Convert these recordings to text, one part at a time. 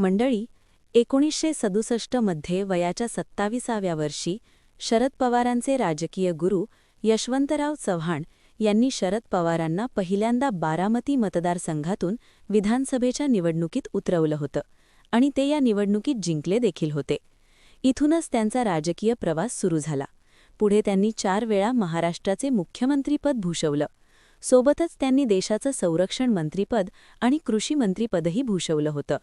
मंडळी एकोणीसशे सदुसष्टमध्ये वयाच्या सत्ताविसाव्या वर्षी शरद पवारांचे राजकीय गुरु यशवंतराव चव्हाण यांनी शरद पवारांना पहिल्यांदा बारामती मतदारसंघातून विधानसभेच्या निवडणुकीत उतरवलं होतं आणि ते या निवडणुकीत जिंकले देखील होते. इथूनच त्यांचा राजकीय प्रवास सुरू झाला. पुढे त्यांनी चार वेळा महाराष्ट्राचे मुख्यमंत्रीपद भूषवलं. सोबतच त्यांनी देशाचं संरक्षण मंत्रीपद आणि कृषी मंत्रीपदही भूषवलं होतं.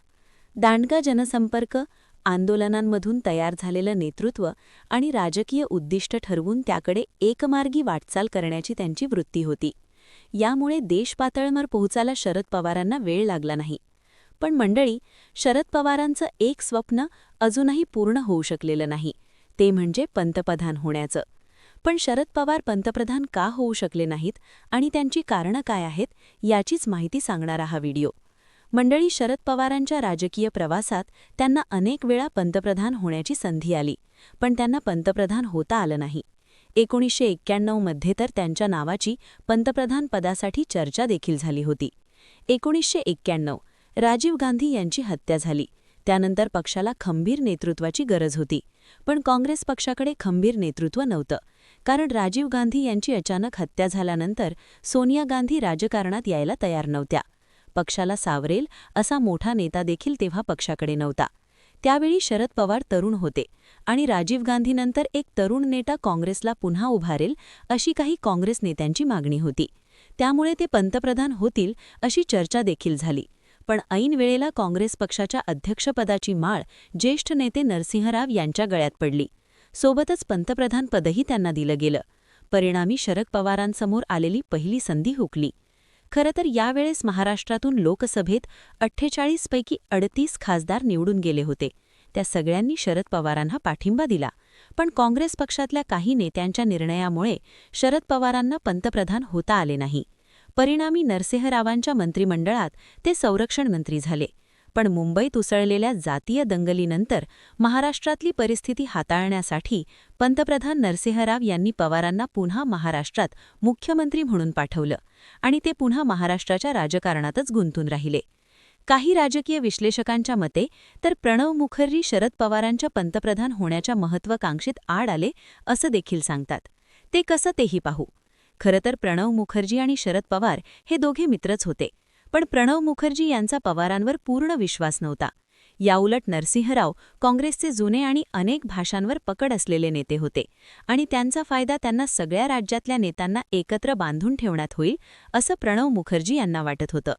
दांडगा जनसंपर्क आंदोलनांमधून तयार झालेलं नेतृत्व आणि राजकीय उद्दिष्ट ठरवून त्याकडे एकमार्गी वाटचाल करण्याची त्यांची वृत्ती होती. यामुळे देशपातळवर पोहोचायला शरद पवारांना वेळ लागला नाही. पण मंडळी शरद पवारांचं एक स्वप्न अजूनही पूर्ण होऊ शकलेलं नाही ते म्हणजे पंतप्रधान होण्याचं. पण शरद पवार पंतप्रधान का होऊ शकले नाहीत आणि त्यांची कारणं काय आहेत याचीच माहिती सांगणारा हा व्हिडिओ. मंडळी शरद पवारांच्या राजकीय प्रवासात त्यांना अनेक वेळा पंतप्रधान होण्याची संधी आली पण त्यांना पंतप्रधान होता आलं नाही. एकोणीसशे एक्क्याण्णवमध्ये तर त्यांच्या नावाची पंतप्रधान पदासाठी चर्चा देखील झाली होती. एकोणीसशे एक्क्याण्णव राजीव गांधी यांची हत्या झाली. त्यानंतर पक्षाला खंबीर नेतृत्वाची गरज होती पण काँग्रेस पक्षाकडे खंबीर नेतृत्व नव्हतं. कारण राजीव गांधी यांची अचानक हत्या झाल्यानंतर सोनिया गांधी राजकारणात यायला तयार नव्हत्या. पक्षाला सावरेल असा मोठा नेता देखील तेव्हा पक्षाकडे नव्हता. त्यावेळी शरद पवार तरुण होते आणि राजीव गांधीनंतर एक तरुण नेता काँग्रेसला पुन्हा उभारेल अशी काही काँग्रेस नेत्यांची मागणी होती. त्यामुळे ते पंतप्रधान होतील अशी चर्चा देखील झाली. पण ऐन वेळेला काँग्रेस पक्षाच्या अध्यक्षपदाची माळ ज्येष्ठ नेते नरसिंहराव यांच्या गळ्यात पडली. सोबतच पंतप्रधानपदही त्यांना दिलं गेलं. परिणामी शरद पवारांसमोर आलेली पहिली संधी हुकली. खरं तर यावेळेस महाराष्ट्रातून लोकसभेत अठ्ठेचाळीसपैकी अडतीस खासदार निवडून गेले होते. त्या सगळ्यांनी शरद पवारांना पाठिंबा दिला. पण काँग्रेस पक्षातल्या काही नेत्यांच्या निर्णयामुळे शरद पवारांना पंतप्रधान होता आले नाही. परिणामी नरसिंहरावांच्या मंत्रिमंडळात ते संरक्षण मंत्री झाले. पण मुंबईत उसळलेल्या जातीय दंगलीनंतर महाराष्ट्रातली परिस्थिती हाताळण्यासाठी पंतप्रधान नरसिंहराव यांनी पवारांना पुन्हा महाराष्ट्रात मुख्यमंत्री म्हणून पाठवलं आणि ते पुन्हा महाराष्ट्राच्या राजकारणातच गुंतून राहिले. काही राजकीय विश्लेषकांच्या मते तर प्रणव मुखर्जी शरद पवारांच्या पंतप्रधान होण्याच्या महत्वाकांक्षेत आड आले असं देखील सांगतात. ते कसं तेही पाहू. खरं तर प्रणव मुखर्जी आणि शरद पवार हे दोघे मित्रच होते. पण प्रणव मुखर्जी यांचा पवारांवर पूर्ण विश्वास नव्हता. याउलट नरसिंहराव काँग्रेसचे जुने आणि अनेक भाषांवर पकड असलेले नेते होते आणि त्यांचा फायदा त्यांना सगळ्या राज्यातल्या नेत्यांना एकत्र बांधून ठेवण्यात होईल असं प्रणव मुखर्जी यांना वाटत होतं.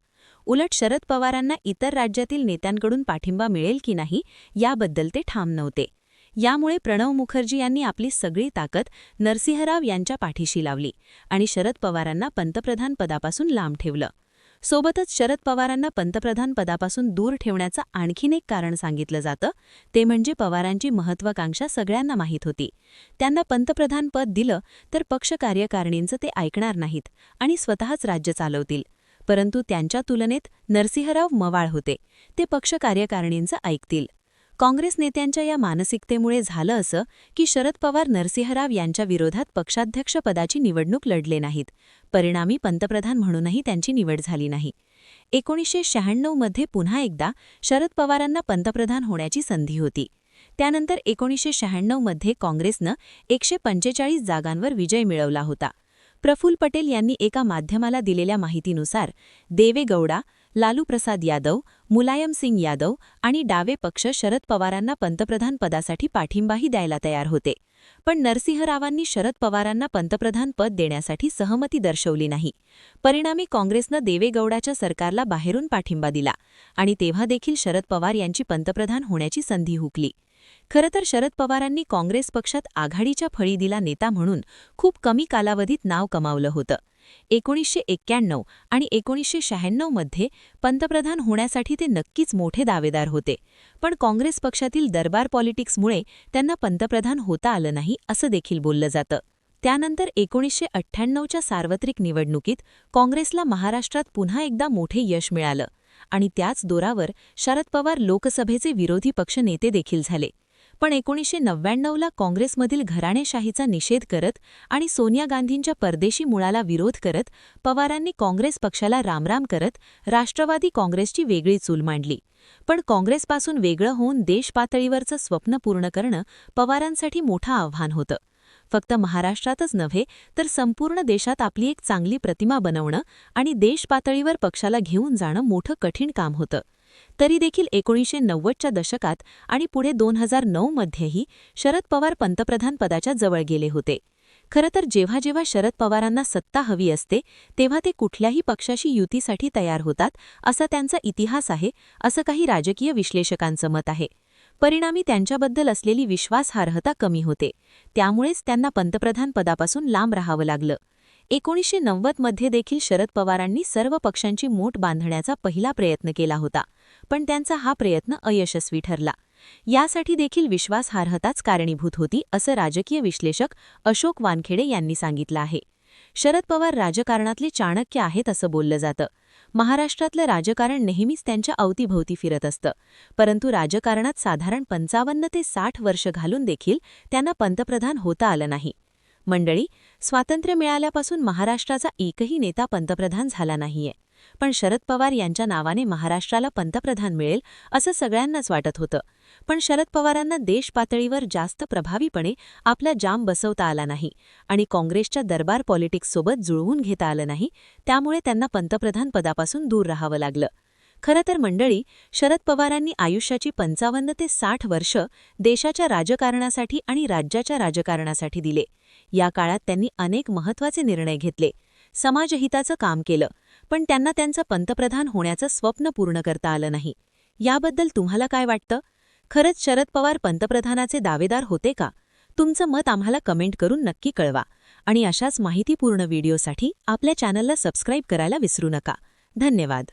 उलट शरद पवारांना इतर राज्यातील नेत्यांकडून पाठिंबा मिळेल की नाही याबद्दल ते ठाम नव्हते. यामुळे प्रणव मुखर्जी यांनी आपली सगळी ताकद नरसिंहराव यांच्या पाठीशी लावली आणि शरद पवारांना पंतप्रधान पदापासून लांब ठेवलं. सोबतच शरद पवारांना पंतप्रधान पदापासून दूर ठेवण्याचं आणखीन एक कारण सांगितलं जातं. ते म्हणजे पवारांची महत्वाकांक्षा सगळ्यांना माहीत होती. त्यांना पंतप्रधान पद दिलं तर पक्ष कार्यकारिणींचं ते ऐकणार नाहीत आणि स्वतःच राज्य चालवतील. परंतु त्यांच्या तुलनेत नरसिंहराव मवाळ होते. ते पक्ष कार्यकारिणींचं ऐकतील. काँग्रेस नेत्यांच्या या मानसिकतेमुळे झालं असं की शरद पवार नरसिंहराव यांच्या विरोधात पक्षाध्यक्षपदाची निवडणूक लढले नाहीत. परिणामी पंतप्रधान म्हणूनही त्यांची निवड झाली नाही. एकोणीसशे शहाण्णवमध्ये पुन्हा एकदा शरद पवारांना पंतप्रधान होण्याची संधी होती. त्यानंतर एकोणीसशे शहाण्णवमध्ये काँग्रेसनं एकशे पंचेचाळीस जागांवर विजय मिळवला होता. प्रफुल पटेल यांनी एका माध्यमाला दिलेल्या माहितीनुसार देवे गौडा लालू प्रसाद यादव मुलायम सिंग यादव आणि डावे पक्ष शरद पवारांना पंतप्रधान पदासाठी पाठिंबाही द्यायला तयार होते. पण नरसिंहरावांनी शरद पवारांना पंतप्रधान पद देण्यासाठी सहमती दर्शवली नाही. परिणामी काँग्रेसनं देवेगौडाच्या सरकारला बाहेरून पाठिंबा दिला आणि तेव्हा देखील शरद पवार यांची पंतप्रधान होण्याची संधी हुकली. खरं तर शरद पवारांनी काँग्रेस पक्षात आघाडीच्या फळी दिला नेता म्हणून खूप कमी कालावधीत नाव कमावलं होतं. एकोणीसशे एक्क्याण्णव आणि एकोणीसशे शहाण्णवमध्ये पंतप्रधान होण्यासाठी ते नक्कीच मोठे दावेदार होते. पण काँग्रेस पक्षातील दरबार पॉलिटिक्समुळे त्यांना पंतप्रधान होता आलं नाही असं देखील बोललं जातं. त्यानंतर एकोणीसशे अठ्ठ्याण्णवच्या सार्वत्रिक निवडणुकीत काँग्रेसला महाराष्ट्रात पुन्हा एकदा मोठे यश मिळालं आणि त्याच दोरावर शरद पवार लोकसभेचे विरोधी पक्षनेते देखील झाले. पण एकोणीसशे नव्याण्णवला काँग्रेसमधील घराणेशाहीचा निषेध करत आणि सोनिया गांधींच्या परदेशी मुळाला विरोध करत पवारांनी काँग्रेस पक्षाला रामराम करत राष्ट्रवादी काँग्रेसची वेगळी चूल मांडली. पण काँग्रेसपासून वेगळं होऊन देशपातळीवरचं स्वप्न पूर्ण करणं पवारांसाठी मोठं आव्हान होतं. फक्त महाराष्ट्रातच नव्हे तर संपूर्ण देशात आपली एक चांगली प्रतिमा बनवणं आणि देशपातळीवर पक्षाला घेऊन जाणं मोठं कठीण काम होतं. तरी देखील एकोणीसशे नव्वदच्या दशकात आणि पुढे दोन हजार नऊमध्येही शरद पवार पंतप्रधान पदाच्या जवळ गेले होते. खरं तर जेव्हा जेव्हा शरद पवारांना सत्ता हवी असते तेव्हा ते कुठल्याही पक्षाशी युतीसाठी तयार होतात असा त्यांचा इतिहास आहे असं काही राजकीय विश्लेषकांचं मत आहे. परिणामी त्यांच्याबद्दल असलेली विश्वासार्हता कमी होते. त्यामुळेच त्यांना पंतप्रधान पदापासून लांब राहावं लागलं. एकोणीसशे नव्वदमध्ये देखील शरद पवारांनी सर्व पक्षांची मोठ बांधण्याचा पहिला प्रयत्न केला होता पण त्यांचा हा प्रयत्न अयशस्वी ठरला. यासाठी देखील विश्वासार्हताच कारणीभूत होती असं राजकीय विश्लेषक अशोक वानखेडे यांनी सांगितलं आहे. शरद पवार राजकारणातले चाणक्य आहेत असं बोललं जातं. महाराष्ट्रातलं राजकारण नेहमीच त्यांच्या अवतीभोवती फिरत असतं परंतु राजकारणात साधारण पंचावन्न ते साठ वर्ष घालून देखील त्यांना पंतप्रधान होता आलं नाही. मंडळी स्वातंत्र्य मिळाल्यापासून महाराष्ट्राचा एकही नेता पंतप्रधान झाला नाहीये. पण शरद पवार यांच्या नावाने महाराष्ट्राला पंतप्रधान मिळेल असं सगळ्यांनाच वाटत होतं. पण शरद पवारांना देश पातळीवर जास्त प्रभावीपणे आपला जाम बसवता आला नाही आणि काँग्रेसच्या दरबार पॉलिटिक्ससोबत जुळवून घेता आलं नाही त्यामुळे त्यांना पंतप्रधान पदापासून दूर राहावं लागलं. खरं तर मंडळी शरद पवारांनी आयुष्याची पंचावन्न ते साठ वर्ष देशाच्या राजकारणासाठी आणि राज्याच्या राजकारणासाठी दिले. या काळात त्यांनी अनेक महत्त्वाचे निर्णय घेतले. समाजहिताचं काम केलं. पण त्यांना त्यांचं पंतप्रधान होण्याचं स्वप्न पूर्ण करता आलं नाही. याबद्दल तुम्हाला काय वाटतं? खरंच शरद पवार पंतप्रधानाचे दावेदार होते का? तुमचं मत आम्हाला कमेंट करून नक्की कळवा. आणि अशाच माहितीपूर्ण व्हिडिओसाठी आपल्या चॅनलला सबस्क्राईब करायला विसरू नका. धन्यवाद.